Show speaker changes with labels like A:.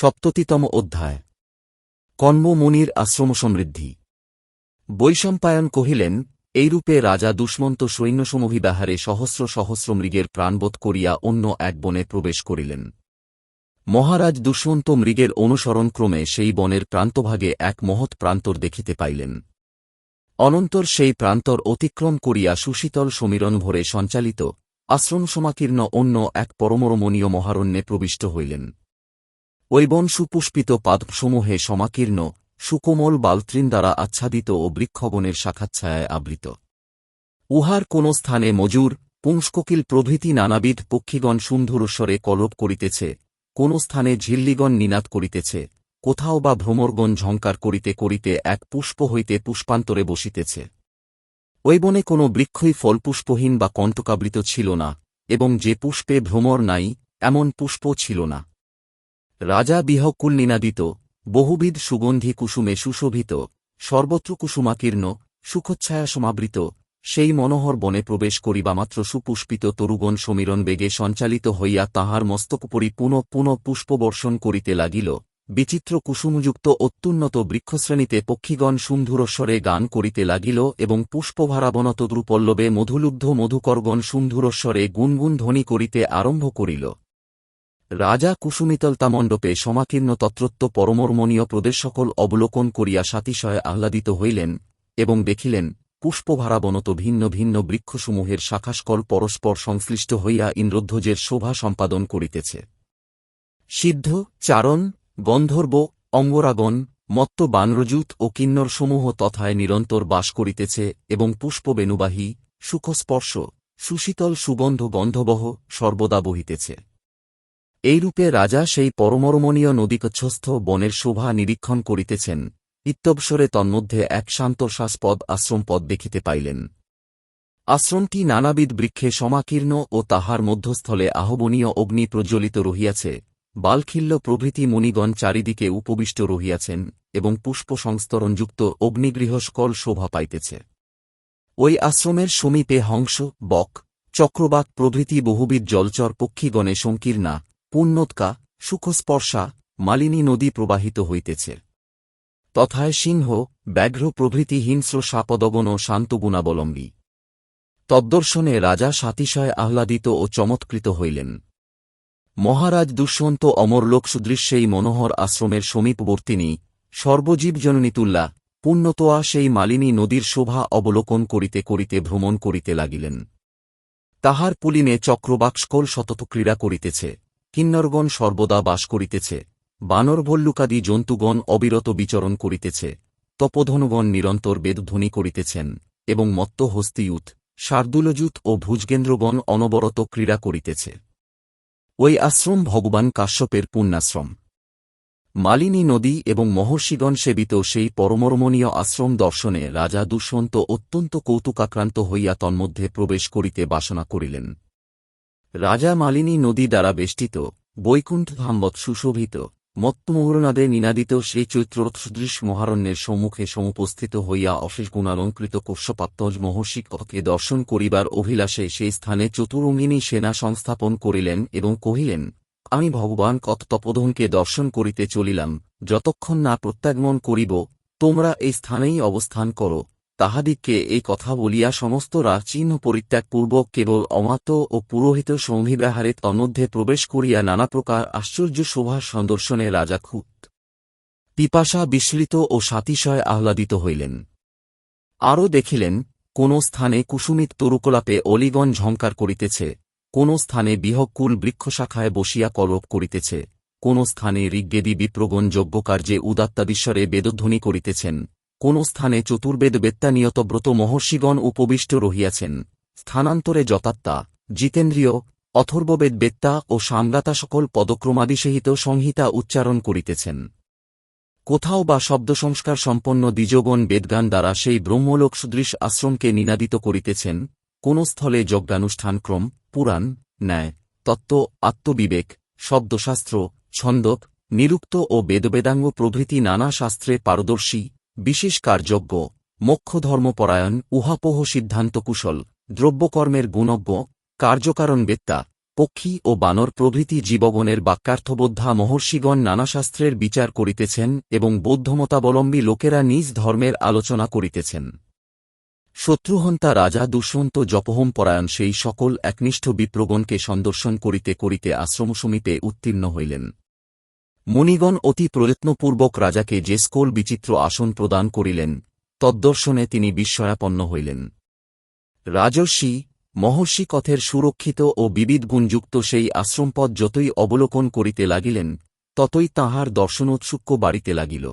A: সপ্ততিতম অধ্যায়। কন্ম মুনির আশ্রম সমৃদ্ধি। বৈশম্পায়ন কহিলেন, এইরূপে রাজা দুষ্মন্ত সৈন্যসমভিব্যাহারে সহস্র সহস্র মৃগের প্রাণবোধ করিয়া অন্য এক বনে প্রবেশ করিলেন। মহারাজ দুষ্মন্ত মৃগের অনুসরণক্রমে সেই বনের প্রান্তভাগে এক মহৎ প্রান্তর দেখিতে পাইলেন। অনন্তর সেই প্রান্তর অতিক্রম করিয়া সুশীতল সমীরণ ভরে সঞ্চালিত আশ্রম সমাকীর্ণ অন্য এক পরমরমণীয় মহারণ্যে প্রবিষ্ট হইলেন। ঐবন সুপুষ্পিত পাদসমূহে সমাকীর্ণ, সুকোমল বালতৃণ দ্বারা আচ্ছাদিত ও বৃক্ষবনের শাখাচ্ছায়ায় আবৃত। উহার কোন স্থানে মজুর, পুংস্ককিল প্রভৃতি নানাবিধ পক্ষীগণ সুন্ধুরস্বরে কলপ করিতেছে, কোন স্থানে ঝিল্লিগণ নিনাদ করিতেছে, কোথাও বা ভ্রমরগণ ঝঙ্কার করিতে করিতে এক পুষ্প হইতে পুষ্পান্তরে বসিতেছে। ওই বনে কোন বৃক্ষই ফলপুষ্পহীন বা কণ্টকাবৃত ছিল না, এবং যে পুষ্পে ভ্রমর নাই, এমন পুষ্প ছিল না। রাজা বিহকুল নিনাদিত বহুবিধ সুগন্ধি কুসুমে সুশোভিত, সর্বত্র কুসুমাকীর্ণ সুখচ্ছায়া সমাবৃত, সেই মনোহর বনে প্রবেশ করিবামাত্র সুপুষ্পিত তরুগণ সমীরণ বেগে সঞ্চালিত হইয়া তাহার মস্তকপরি পুনঃ পুনঃ পুষ্পবর্ষণ করিতে লাগিল। বিচিত্র কুসুমযুক্ত অত্যুন্নত বৃক্ষশ্রেণীতে পক্ষীগণ সুন্ধুরস্বরে গান করিতে লাগিল এবং পুষ্পভারাবনত দ্রুপল্লবে মধুলুব্ধ মধুকরগণ সুন্ধুরস্বরে গুনগুন ধ্বনি করিতে আরম্ভ করিল। রাজা কুসুমিতলতামণ্ডপে সমাকীর্ণ তত্রত্ব পরমর্মণীয় প্রদেশ সকল অবলোকন করিয়া সাতিশয়ে আহ্লাদিত হইলেন এবং দেখিলেন, পুষ্পভারাবনত ভিন্ন ভিন্ন বৃক্ষসমূহের শাখাস্কল পরস্পর সংশ্লিষ্ট হইয়া ইন্দ্রধ্বজের শোভা সম্পাদন করিতেছে। সিদ্ধ, চারণ, গন্ধর্ব, অঙ্গরাগণ, মত্ত বানরজুত ও কিন্নরসমূহ তথায় নিরন্তর বাস করিতেছে এবং পুষ্পবেণুবাহী, সুখস্পর্শ, সুশীতল সুগন্ধ গন্ধবহ সর্বদা বহিতেছে। এইরূপে রাজা সেই পরমরমণীয় নদীকচ্ছস্থ বনের শোভা নিরীক্ষণ করিতেছেন, ইত্যবসরে তন্মধ্যে এক শান্তশ্বাসপদ আশ্রমপদ দেখিতে পাইলেন। আশ্রমটি নানাবিধ বৃক্ষে সমাকীর্ণ ও তাহার মধ্যস্থলে আহবনীয় অগ্নি প্রজ্বলিত রহিয়াছে, বালখিল্য প্রভৃতি মুনিগণ চারিদিকে উপবিষ্ট রহিয়াছেন এবং পুষ্প সংস্তরণযুক্ত অগ্নিগৃহস্কল শোভা পাইতেছে। ওই আশ্রমের সমীপে হংস, বক, চক্রবাক প্রভৃতি বহুবিধ জলচর পক্ষীগণে সংকীর্ণা পুণ্যোৎকা, সুখস্পর্শা, মালিনী নদী প্রবাহিত হইতেছে। তথায় সিংহ, ব্যাঘ্র প্রভৃতি হিংস্র সাপদগণ ও শান্তগুণাবলম্বী তদ্দর্শনে রাজা সাতিশয় আহ্লাদিত ও চমৎকৃত হইলেন। মহারাজ দুষ্যন্ত অমরলোক সুদৃশ্যেই মনোহর আশ্রমের সমীপবর্তিনী সর্বজীবজননীতুল্লা পুণ্যতোয়া সেই মালিনী নদীর শোভা অবলোকন করিতে করিতে ভ্রমণ করিতে লাগিলেন। তাহার পুলিনে চক্রবাক্সকল শতত ক্রীড়া করিতেছে। কিন্নরগণ সর্বদা বাস করিতেছে বানরভল্লুকাদি জন্তুগণ অবিরত বিচরণ করিতেছে, তপধনগণ নিরন্তর বেদধ্বনি করিতেছেন, এবং মত্ত হস্তিয়ুত শার্দুলজুত ও ভুজগেন্দ্রগণ অনবরত ক্রীড়া করিতেছে। ওই আশ্রম ভগবান কাশ্যপের পুণ্যাশ্রম। মালিনী নদী এবং মহর্ষিগণ সেবিত সেই পরমরমণীয় আশ্রম দর্শনে রাজা দুষ্যন্ত অত্যন্ত কৌতুকাক্রান্ত হইয়া তন্মধ্যে প্রবেশ করিতে বাসনা করিলেন। রাজা মালিনী নদী দ্বারা বেষ্টিত, বৈকুণ্ঠ ধাম্বৎ সুশোভিত মত্তমৌরনাদে নিনাদিত সেই চৈত্রসদৃশ মহারণ্যের সম্মুখে সমুপস্থিত হইয়া অশেষ গুণালঙ্কৃত কোষ্যপাত্তজ মহর্ষিককে দর্শন করিবার অভিলাষে সেই স্থানে চতুরঙ্গিনী সেনা সংস্থাপন করিলেন এবং কহিলেন, আমি ভগবান কত তপোধনকে দর্শন করিতে চলিলাম, যতক্ষণ না প্রত্যাগমন করিব, তোমরা এই স্থানেই অবস্থান করো। তাহাদিগকে এই কথা বলিয়া সমস্ত রাজচিহ্ন পরিত্যাগপূর্বক কেবল অমাত ও পুরোহিত সংহিব্যাহারে তন্মধ্যে প্রবেশ করিয়া নানা প্রকার আশ্চর্য শোভা সন্দর্শনে রাজা খুত পিপাসা বিস্মৃত ও সাতিশয় আহ্লাদিত হইলেন। আরও দেখিলেন, কোন স্থানে কুসুমিত তরুকলাপে অলিগণ ঝঙ্কার করিতেছে, কোন স্থানে বিহকুল বৃক্ষশাখায় বসিয়া কলপ করিতেছে, কোন স্থানে ঋগ্বেদী বিপ্রগণ যজ্ঞকার্যে উদাত্তাদিশ্বরে বেদধ্বনি করিতেছেন। কোন স্থানে চতুর্বেদ বেত্তানিয়তব্রত মহর্ষিগণ উপবিষ্ট রহিয়াছেন। স্থানান্তরে যতাত্মা জিতেন্দ্রীয়, অথর্ববেদ বেত্তা ও সামগাতা সকল পদক্রমাদিসহিত সংহিতা উচ্চারণ করিতেছেন। কোথাও বা শব্দ সংস্কার সম্পন্ন দ্বিজগণ বেদগান দ্বারা সেই ব্রহ্মলোক সুদৃশ আশ্রমকে নিনাদিত করিতেছেন। কোন স্থলে যজ্ঞানুষ্ঠানক্রম পুরাণ, ন্যায়, তত্ত্ব, আত্মবিবেক, শব্দশাস্ত্র, ছন্দক, নিরুক্ত ও বেদবেদাঙ্গ প্রভৃতি নানা শাস্ত্রে পারদর্শী বিশেষ কার্যজ্ঞ, মোক্ষধর্মপরায়ণ, উহাপোহ সিদ্ধান্ত কুশল দ্রব্যকর্মের গুণজ্ঞ কার্যকারণ বেত্তা পক্ষী ও বানর প্রভৃতি জীবগণের বাক্যার্থবোদ্ধা মহর্ষিগণ নানাশাস্ত্রের বিচার করিতেছেন এবং বৌদ্ধমতাবলম্বী লোকেরা নিজ ধর্মের আলোচনা করিতেছেন। শত্রুহন্তা রাজা দুষ্মন্ত জপহোম পরায়ণ সেই সকল একনিষ্ঠ বিপ্রগণকে সন্দর্শন করিতে করিতে আশ্রমসমিতে উত্তীর্ণ হইলেন। মণিগণ অতি প্রযত্নপূর্বক রাজাকে যে স্কোল বিচিত্র আসন প্রদান করিলেন, তদ্দর্শনে তিনি বিস্ময়াপন্ন হইলেন। রাজস্বী মহর্ষি কথের সুরক্ষিত ও বিবিধ গুণযুক্ত সেই আশ্রমপদ যতই অবলোকন করিতে লাগিলেন, ততই তাঁহার দর্শনোৎসুক্য বাড়িতে লাগিল।